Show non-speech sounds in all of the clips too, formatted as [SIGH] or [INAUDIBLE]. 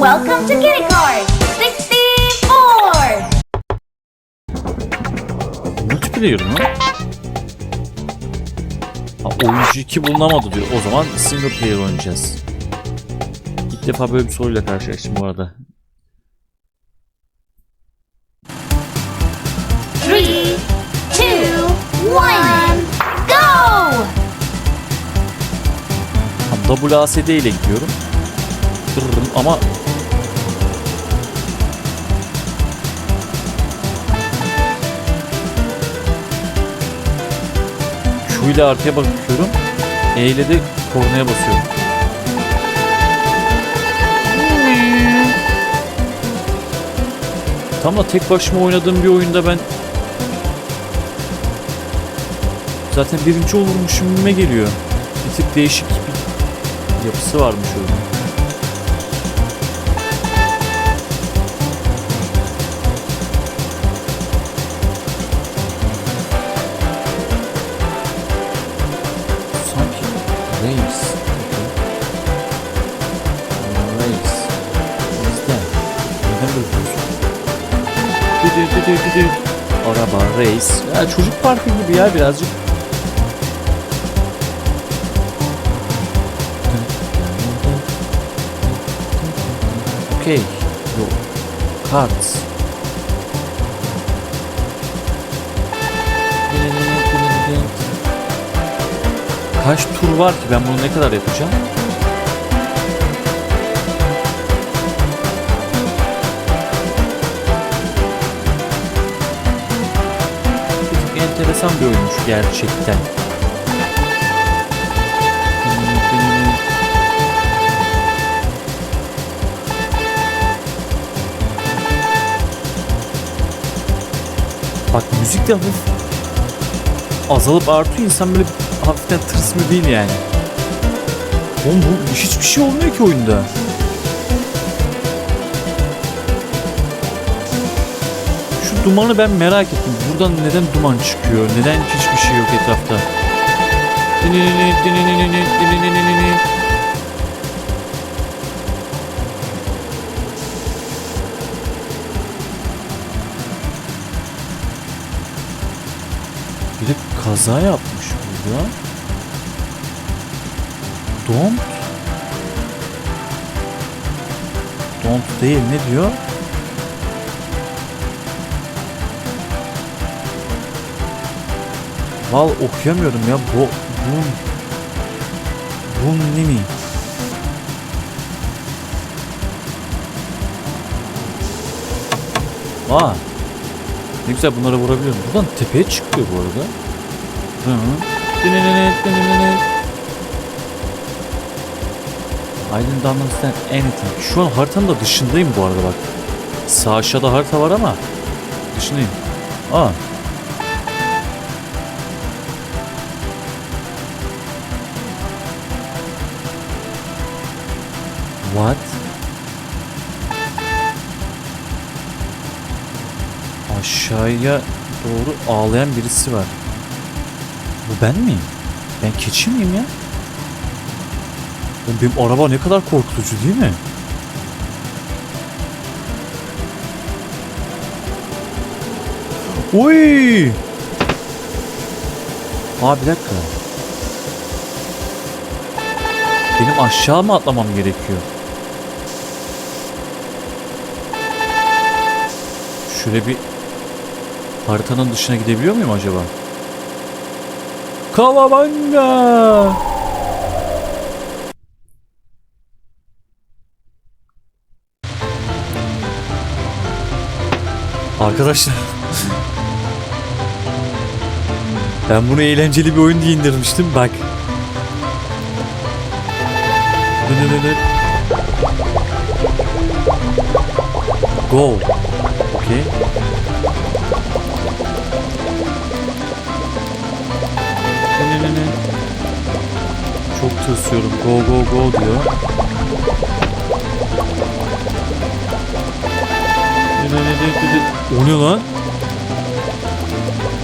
Welcome to Kitty Card 64! Multiplayer mı? Ha, oyuncu 2 bulunamadı diyor. O zaman single player oynayacağız. İlk defa böyle bir soruyla karşılaştım bu arada. Three, two, one, go! Ha, WASD ile gidiyorum. Ama Q ile arkaya bakıyorum. E ile de kornaya basıyorum. Tam da tek başıma oynadığım bir oyunda ben zaten birinci olurmuşum geliyor. Bir tık değişik bir yapısı varmış oyunun. Reis. Ya çocuk parkı gibi ya birazcık. Okay. Yo. Cards. Kaç tur var ki ben bunu ne kadar yapacağım? Enteresan bir oyunmuş gerçekten. Bak müzik de hafif azalıp artıyor insan böyle hafiften tırsmıyor değil yani. Oğlum bu hiçbir şey olmuyor ki oyunda. Dumanı ben merak ettim. Buradan neden duman çıkıyor? Neden hiçbir şey yok etrafta? Bir de kaza yapmış burada. Don't. Don't değil ne diyor? Val okuyamıyorum ya. Bu bun bun nini? Aa. Ne güzel bunlara vurabiliyorum. Buradan tepeye çıkıyor bu arada. Hı hı. I didn't anything. Şu an haritanın da dışındayım bu arada bak. Sağ aşağıda harita var ama dışındayım. Aa. What? Aşağıya doğru ağlayan birisi var. Bu ben miyim? Ben keçi miyim ya? Benim araba ne kadar korkutucu değil mi? Oy! Aa bir dakika. Benim aşağı mı atlamam gerekiyor? Şöyle bir haritanın dışına gidebiliyor muyum acaba? Kavabanga! Arkadaşlar [LAUGHS] Ben bunu eğlenceli bir oyun diye indirmiştim bak. Go. Nı. Çok tırsıyorum. Go go go diyor. Nı nı nı nı nı. O ne lan?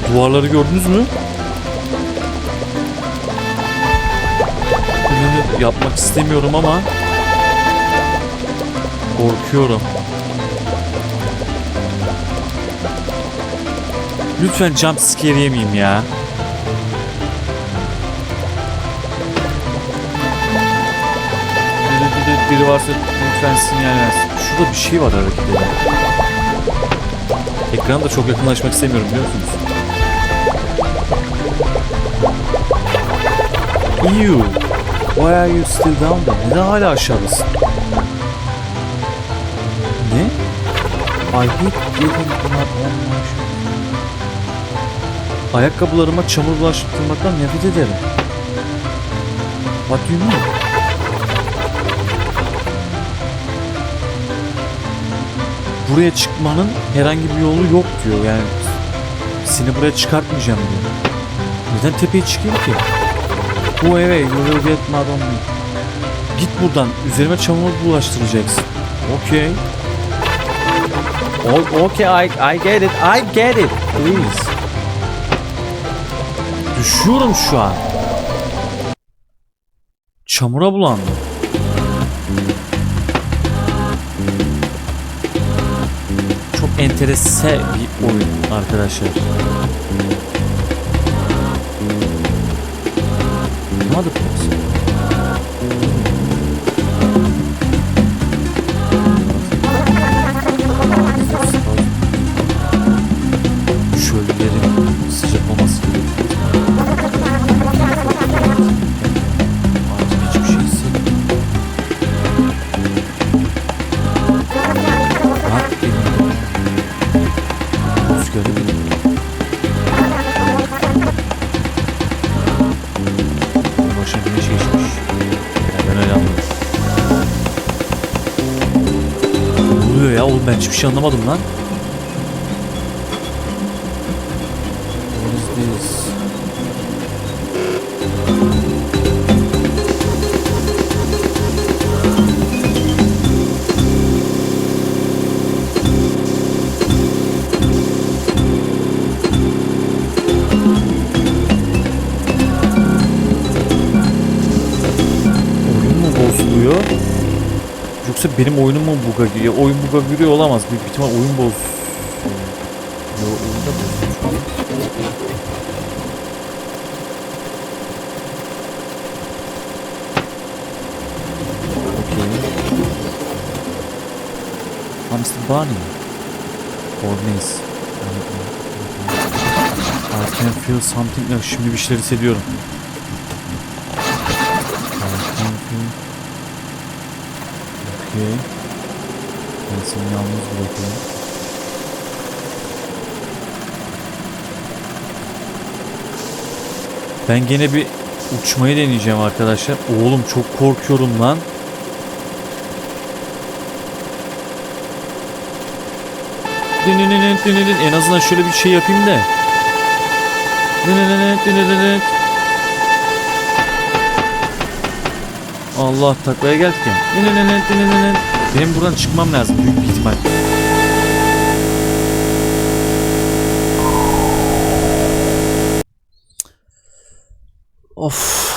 Duvarları gördünüz mü? Yapmak istemiyorum ama Korkuyorum. Lütfen jump scare yemeyeyim ya. Biri, varsa lütfen sinyal versin. Şurada bir şey var hareket eden. Ekrana da çok yakınlaşmak istemiyorum biliyor musunuz? Ew. Why are you still down there? Neden hala aşağıdasın? Ne? I hate getting blood on my. Ayakkabılarıma çamur bulaştırmaktan nefret ederim. What do? Buraya çıkmanın herhangi bir yolu yok diyor yani. Seni buraya çıkartmayacağım diyor. Neden tepeye çıkayım ki? Bu eve will get mad on me. Git buradan. Üzerime çamur bulaştıracaksın. Okay. O- okay, I, I get it. I get it. Please. Düşüyorum şu an. Çamura bulandım. Çok enterese bir oyun arkadaşlar. Another place. Ya oğlum ben hiçbir şey anlamadım lan. Yoksa benim oyunum mu buga giriyor? Oyun buga giriyor olamaz. Büyük ihtimal oyun boz. Yo, oyunda. I'm Mr. Bunny. Or Miss. I can feel something. Şimdi bir şeyler hissediyorum. Okay. Ben seni yalnız bırakıyorum. Ben gene bir uçmayı deneyeceğim arkadaşlar. Oğlum çok korkuyorum lan. En azından şöyle bir şey yapayım da. Allah taklaya geldik ya. Benim buradan çıkmam lazım büyük bir ihtimal. Of.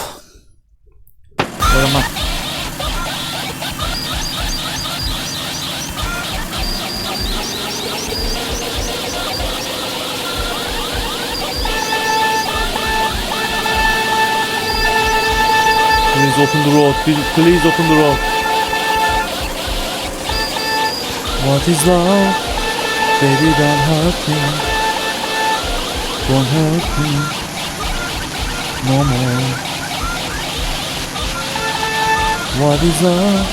Please, open the road. What is love? Baby, don't hurt me. Don't hurt me. No more. What is love?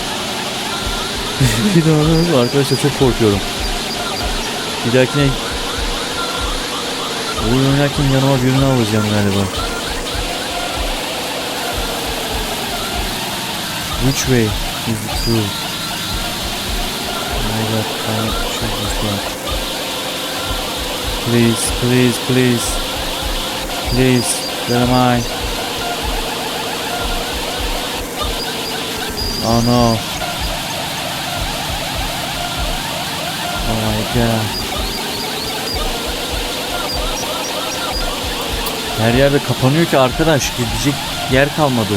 [LAUGHS] Bir daha arkadaşlar çok korkuyorum. Bir dahakine oyun oynarken yanıma birini alacağım galiba. Which way is the truth? Oh my god, I should this one. Please, please, please. Please, where am I? Oh no. Oh my god. Her yerde kapanıyor ki arkadaş. Gidecek yer kalmadı.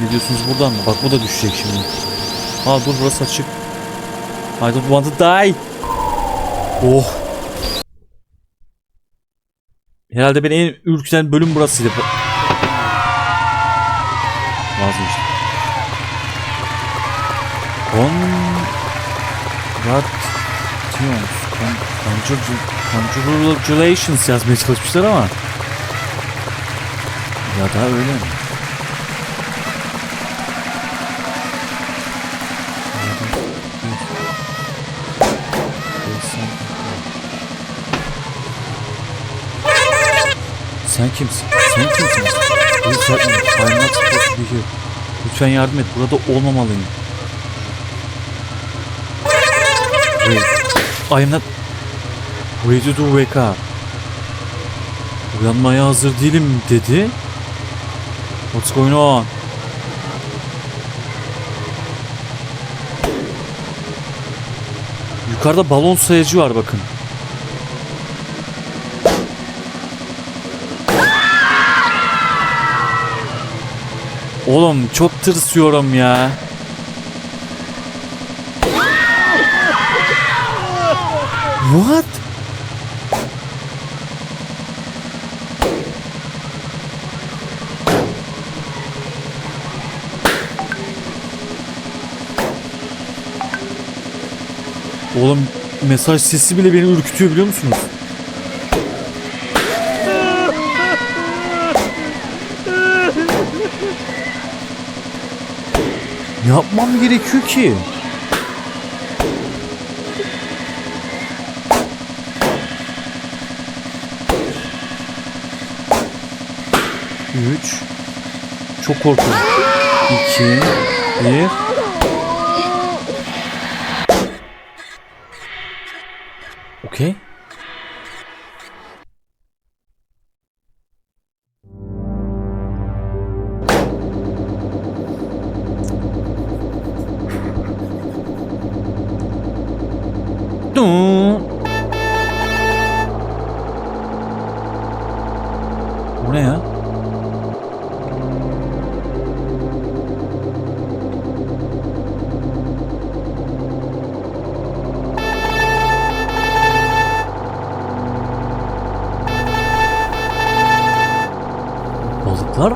Ne diyorsunuz buradan mı? Bak bu da düşecek şimdi. Aa dur burası açık. I don't want to die. Oh. Herhalde beni en ürküten bölüm burasıydı. Vazgeçtim. Congratulations. Con- Congratulations yazmaya çalışmışlar ama. Ya da öyle mi? Sen kimsin? Sen kimsin? Help me. I'm not. Lütfen yardım et. Burada olmamalıyım. Wait. I am not ready to wake up. Uyanmaya hazır değilim dedi. What's going on? Yukarıda balon sayacı var bakın. Oğlum çok tırsıyorum ya. What? Oğlum mesaj sesi bile beni ürkütüyor biliyor musunuz? Yapmam gerekiyor ki? Üç. Çok korkuyorum. İki. Bir.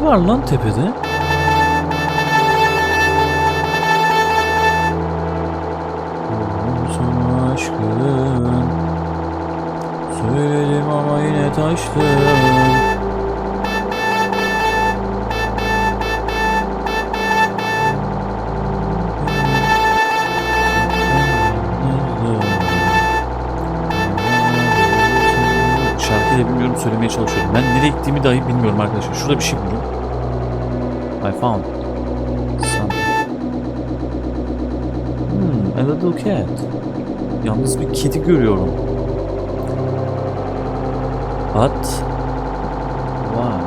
Var lan tepede. Sana aşkın Söyledim ama yine taştım Şarkıyı bilmiyorum söylemeye çalışıyorum. Ben nereye gittiğimi dahi bilmiyorum arkadaşlar. Şurada bir şey buldum. I found something. Hmm, a little cat. Yalnız bir kedi görüyorum. But why?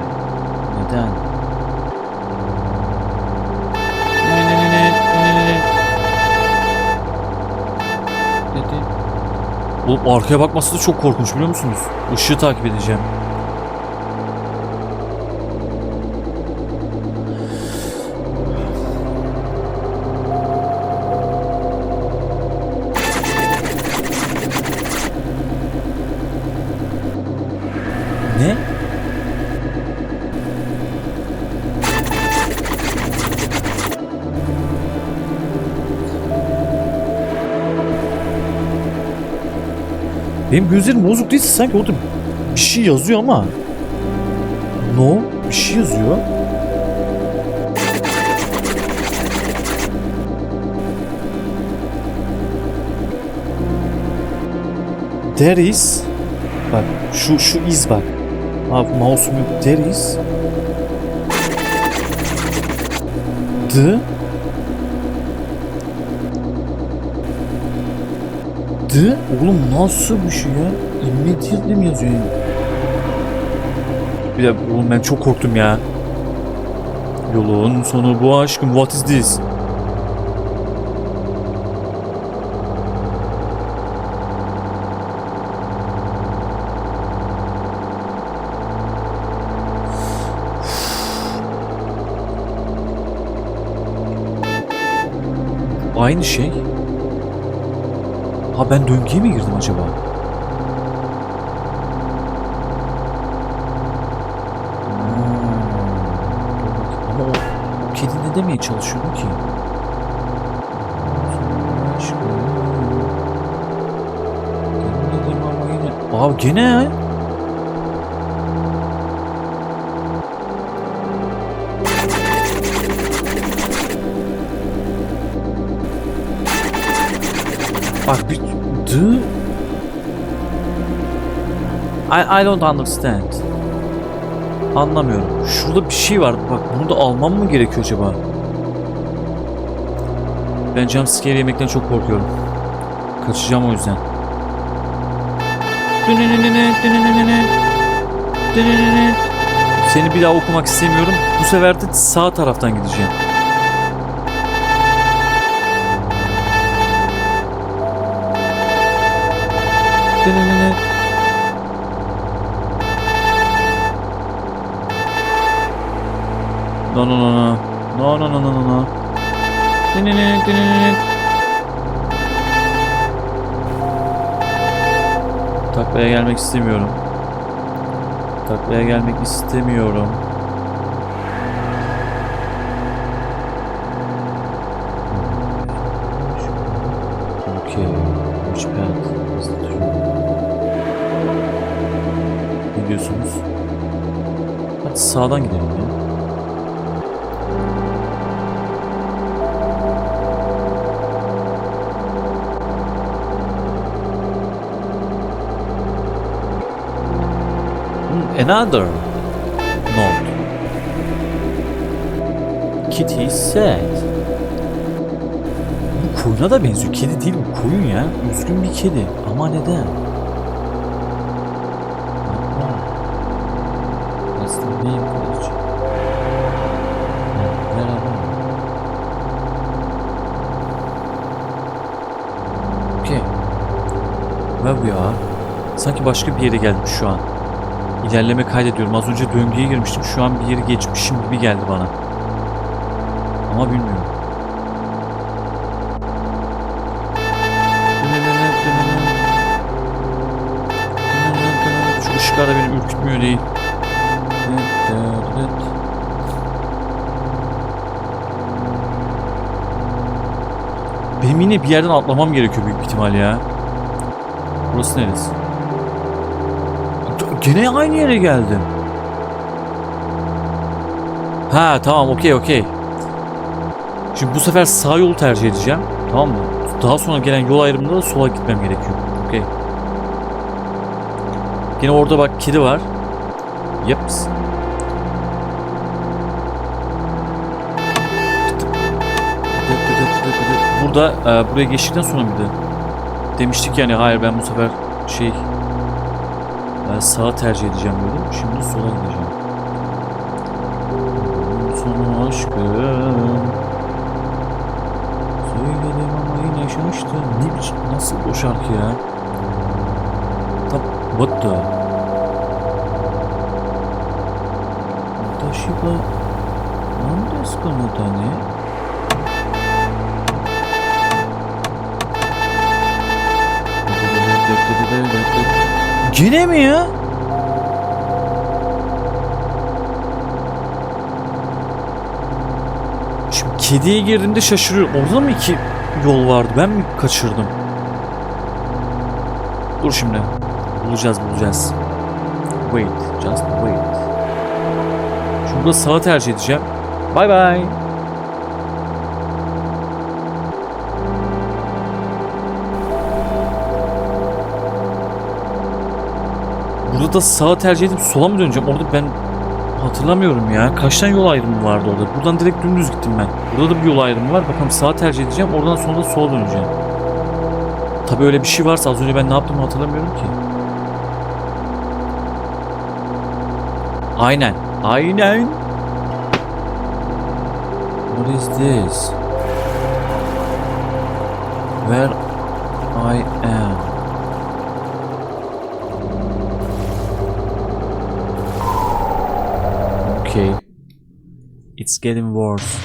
Neden? Ne. Oğlum arkaya bakması da çok korkunç biliyor musunuz? Işığı takip edeceğim. Benim gözlerim bozuk değilse sanki orada bir şey yazıyor ama. No, bir şey yazıyor. There is Bak şu şu iz bak. Abi mouse'um yok. There is The The Oğlum nasıl bir şey ya? Immediately mi yazıyor yani? Bir de oğlum ben çok korktum ya. Yolun sonu bu aşkım. What is this? Aynı şey. Ha ben döngüye mi girdim acaba? Hmm. Ama o, o kedi ne demeye çalışıyor ki? Aa gene. Bak bir... The... I, I don't understand. Anlamıyorum. Şurada bir şey var. Bak bunu da almam mı gerekiyor acaba? Ben jumpscare yemekten çok korkuyorum. Kaçacağım o yüzden. Seni bir daha okumak istemiyorum. Bu sefer de sağ taraftan gideceğim. No no no no. No no no no no no. Taklaya gelmek istemiyorum. Taklaya gelmek istemiyorum. Sağdan gidelim ya. Hmm, Another note. Kitty said. Bu koyuna da benziyor. Kedi değil bu koyun ya. Üzgün bir kedi. Ama neden? Neyim kılıcı? Merhaba. Okay. Where we are? Sanki başka bir yere geldim şu an. İlerleme kaydediyorum. Az önce döngüye girmiştim. Şu an bir yeri geçmişim gibi geldi bana. Ama bilmiyorum. Şu ışıklar da beni ürkütmüyor değil. Benim bir yerden atlamam gerekiyor büyük ihtimal ya. Burası neresi? Gene aynı yere geldim. Ha tamam okey okey. Şimdi bu sefer sağ yolu tercih edeceğim. Tamam mı? Daha sonra gelen yol ayrımında da sola gitmem gerekiyor. Okey. Yine orada bak kedi var. Yaps. Burada e, buraya geçtikten sonra mıydı? Demiştik yani hayır ben bu sefer şey ben sağa tercih edeceğim diyordum. Şimdi sola gideceğim. Sonu aşkım. Söyledim ama yine şaştım. Ne biçim nasıl o şarkı ya? Tam what the? Watashi wa nan desu ka no da ne? Gene mi ya? Şimdi kediye girdiğimde şaşırıyorum. Orada mı iki yol vardı? Ben mi kaçırdım? Dur şimdi. Bulacağız bulacağız. Wait. Just wait. Şurada sağa tercih edeceğim. Bye bye. Burada da sağa tercih edip sola mı döneceğim? Orada ben hatırlamıyorum ya. Kaç tane yol ayrımı vardı orada? Buradan direkt dümdüz gittim ben. Burada da bir yol ayrımı var. Bakalım sağa tercih edeceğim. Oradan sonra da sola döneceğim. Tabii öyle bir şey varsa az önce ben ne yaptığımı hatırlamıyorum ki. Aynen. Aynen. What is this? Where I am. getting worse.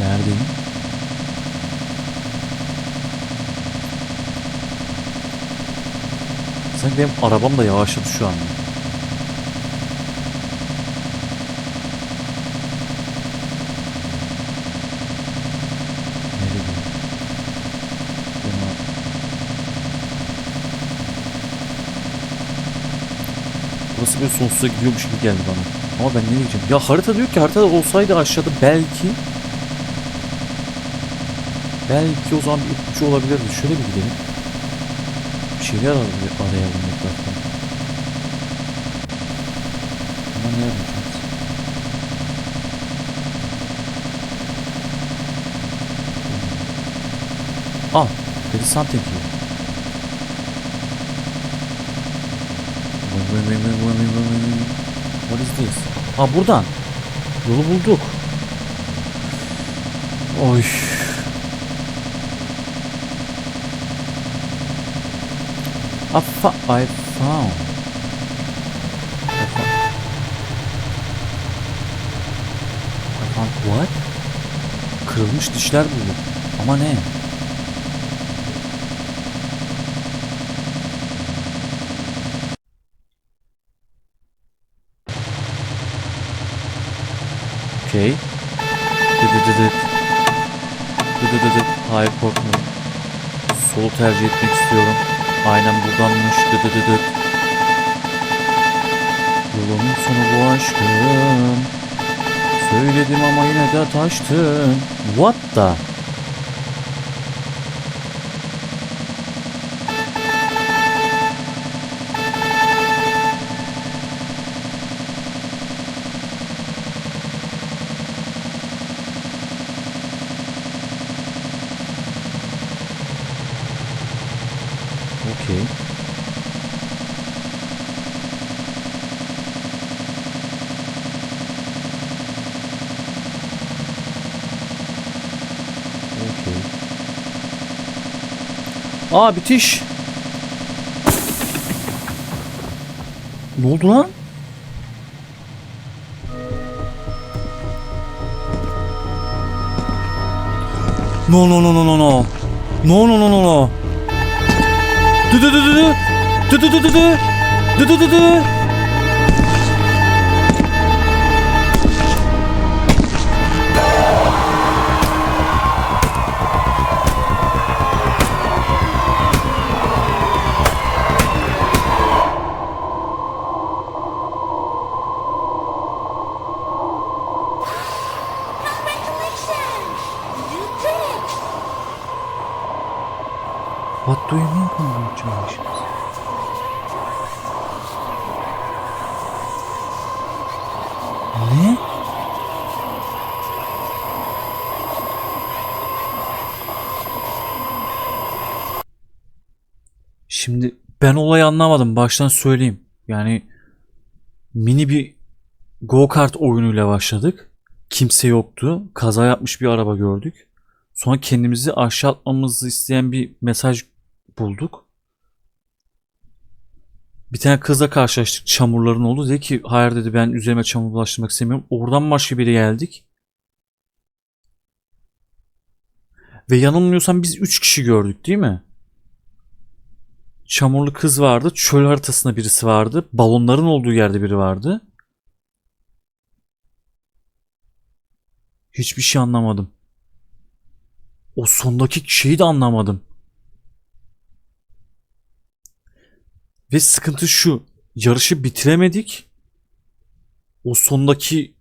Neredeyim? Sanki benim arabam da yavaşladı şu anda. Burası böyle sonsuza gidiyormuş gibi geldi bana. Ama ben nereye gideceğim? Ya harita diyor ki haritada olsaydı aşağıda belki belki o zaman bir ipucu olabilirdi. Şöyle bir gidelim. Bir şeyler arayalım, etrafta. Ama ne yapacağız? Ah, there is something here. Wait, wait, wait, wait, wait, wait, wait, wait. What is this? Ha buradan. Yolu bulduk. Oy. I, fo I found. I found. I found what? Kırılmış dişler buldum. Ama ne? Tercih etmek istiyorum. Aynen buradanmış. Dıdıdıdıt. Yolumun sonu bu aşkım. Söyledim ama yine de taştın. What the? Okey. Okey. Aa bitiş. Ne oldu lan? No no no no no no. No no no no no. Dı dı dı dı dı. Dı dı dı dı dı. Dı dı dı dı. Ben olayı anlamadım. Baştan söyleyeyim. Yani mini bir go-kart oyunuyla başladık. Kimse yoktu. Kaza yapmış bir araba gördük. Sonra kendimizi aşağı atmamızı isteyen bir mesaj bulduk. Bir tane kızla karşılaştık çamurların oldu. Dedi ki hayır dedi ben üzerime çamur bulaştırmak istemiyorum. Oradan başka biri geldik. Ve yanılmıyorsam biz 3 kişi gördük değil mi? Çamurlu kız vardı. Çöl haritasında birisi vardı. Balonların olduğu yerde biri vardı. Hiçbir şey anlamadım. O sondaki şeyi de anlamadım. Ve sıkıntı şu. Yarışı bitiremedik. O sondaki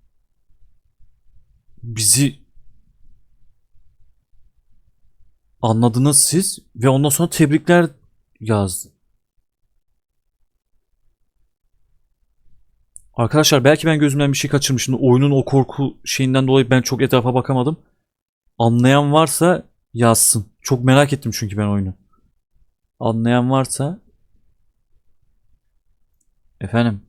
bizi anladınız siz ve ondan sonra tebrikler yazdı. Arkadaşlar belki ben gözümden bir şey kaçırmışım. Oyunun o korku şeyinden dolayı ben çok etrafa bakamadım. Anlayan varsa yazsın. Çok merak ettim çünkü ben oyunu. Anlayan varsa Efendim